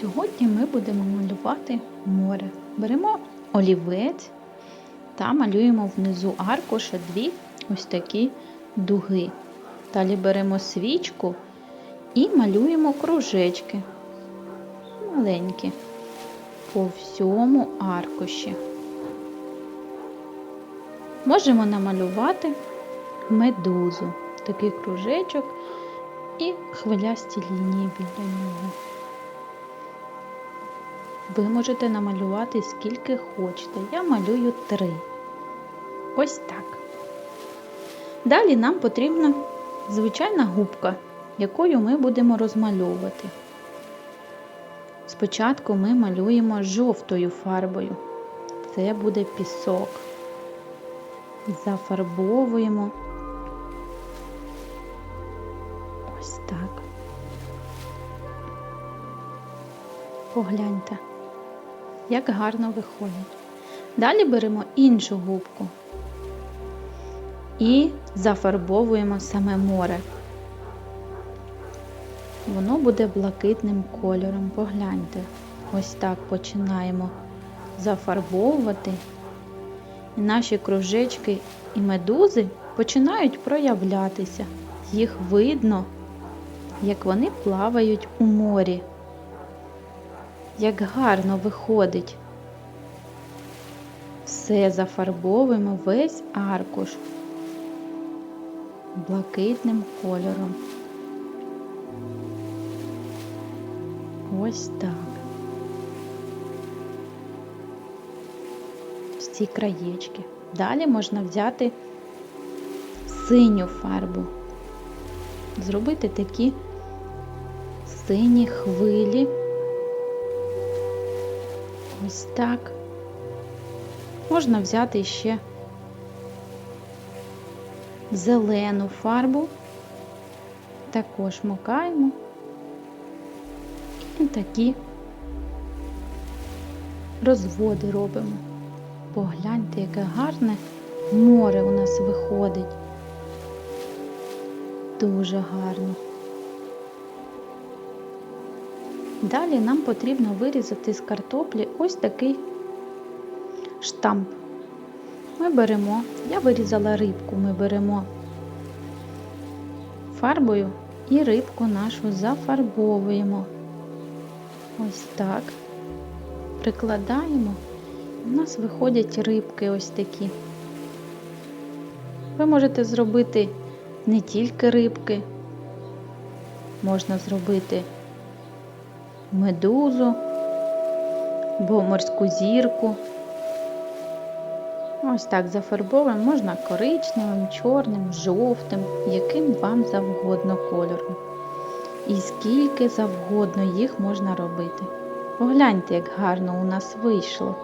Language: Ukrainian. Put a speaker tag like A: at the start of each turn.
A: Сьогодні ми будемо малювати море. Беремо олівець та малюємо внизу аркуша дві ось такі дуги. Далі беремо свічку і малюємо кружечки маленькі по всьому аркуші. Можемо намалювати медузу, такий кружечок і хвилясті лінії біля нього. Ви можете намалювати скільки хочете. Я малюю три. Ось так. Далі нам потрібна звичайна губка, якою ми будемо розмальовувати. Спочатку ми малюємо жовтою фарбою. Це буде пісок. Зафарбовуємо. Ось так. Погляньте, як гарно виходить. Далі беремо іншу губку і зафарбовуємо саме море. Воно буде блакитним кольором. Погляньте. Ось так починаємо зафарбовувати. І наші кружечки і медузи починають проявлятися. Їх видно, як вони плавають у морі. Як гарно виходить. Все зафарбовуємо весь аркуш блакитним кольором. Ось так. Ці краєчки. Далі можна взяти синю фарбу, зробити такі сині хвилі. Ось так. Можна взяти ще зелену фарбу, також макаємо і такі розводи робимо. Погляньте, яке гарне море у нас виходить. Дуже гарно. Далі нам потрібно вирізати з картоплі ось такий штамп. Ми беремо, я вирізала рибку, ми беремо фарбою і рибку нашу зафарбовуємо. Ось так. Прикладаємо, у нас виходять рибки ось такі. Ви можете зробити не тільки рибки, можна зробити медузу або морську зірку. Ось так зафарбовуємо, можна коричневим, чорним, жовтим, яким вам завгодно кольором. І скільки завгодно їх можна робити. Погляньте, як гарно у нас вийшло.